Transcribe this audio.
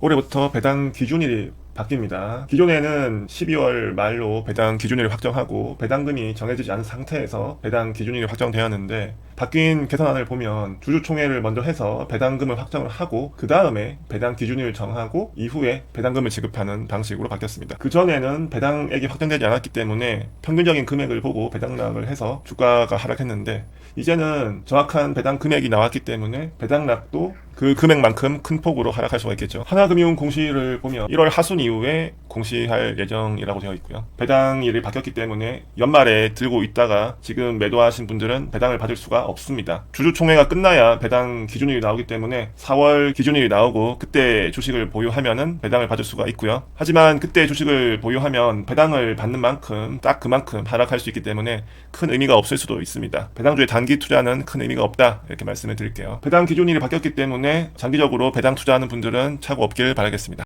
올해부터 배당 기준일이 바뀝니다. 기존에는 12월 말로 배당 기준일을 확정하고 배당금이 정해지지 않은 상태에서 배당 기준일이 확정되었는데 바뀐 개선안을 보면 주주총회를 먼저 해서 배당금을 확정을 하고 그 다음에 배당 기준일을 정하고 이후에 배당금을 지급하는 방식으로 바뀌었습니다. 그 전에는 배당액이 확정되지 않았기 때문에 평균적인 금액을 보고 배당락을 해서 주가가 하락했는데 이제는 정확한 배당 금액이 나왔기 때문에 배당락도 그 금액만큼 큰 폭으로 하락할 수가 있겠죠. 하나금융 공시를 보면 1월 하순 이후에 공시할 예정이라고 되어 있고요. 배당일이 바뀌었기 때문에 연말에 들고 있다가 지금 매도하신 분들은 배당을 받을 수가 없습니다. 주주총회가 끝나야 배당 기준일이 나오기 때문에 4월 기준일이 나오고 그때 주식을 보유하면은 배당을 받을 수가 있고요. 하지만 그때 주식을 보유하면 배당을 받는 만큼 딱 그만큼 하락할 수 있기 때문에 큰 의미가 없을 수도 있습니다. 배당주의 단기 투자는 큰 의미가 없다 이렇게 말씀을 드릴게요. 배당 기준일이 바뀌었기 때문에 장기적으로 배당 투자하는 분들은 차고 없길 바라겠습니다.